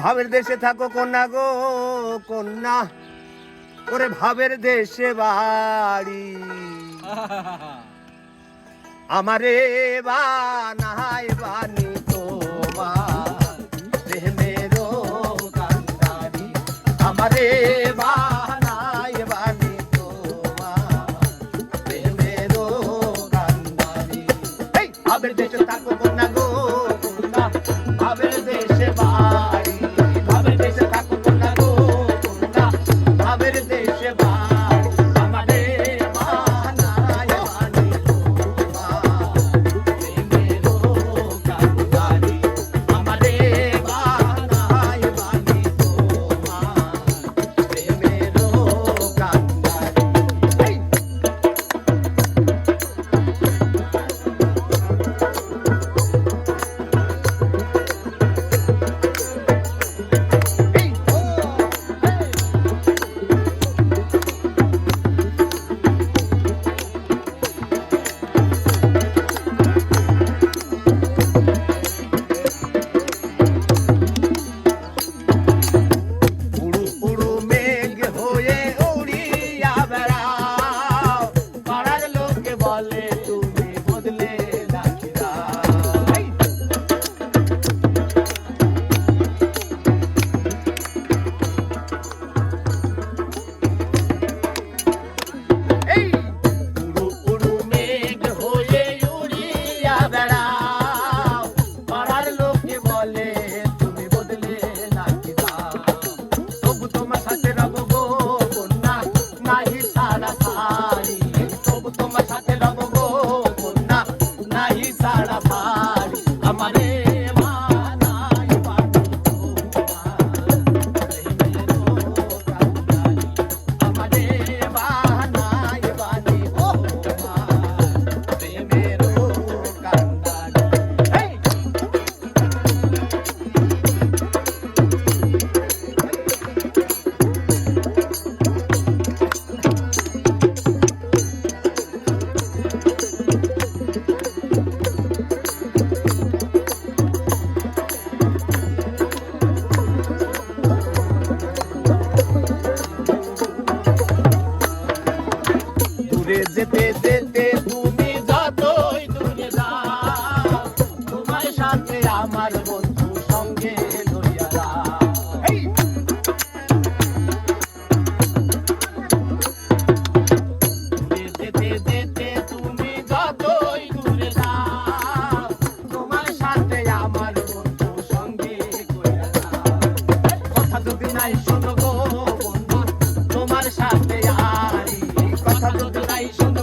ভাবের দেশে থাকো কন্যা গো কন্যা ওরে ভাবের দেশে বাড়ি আমারে বানায় বানি তোমার DDDD sugar.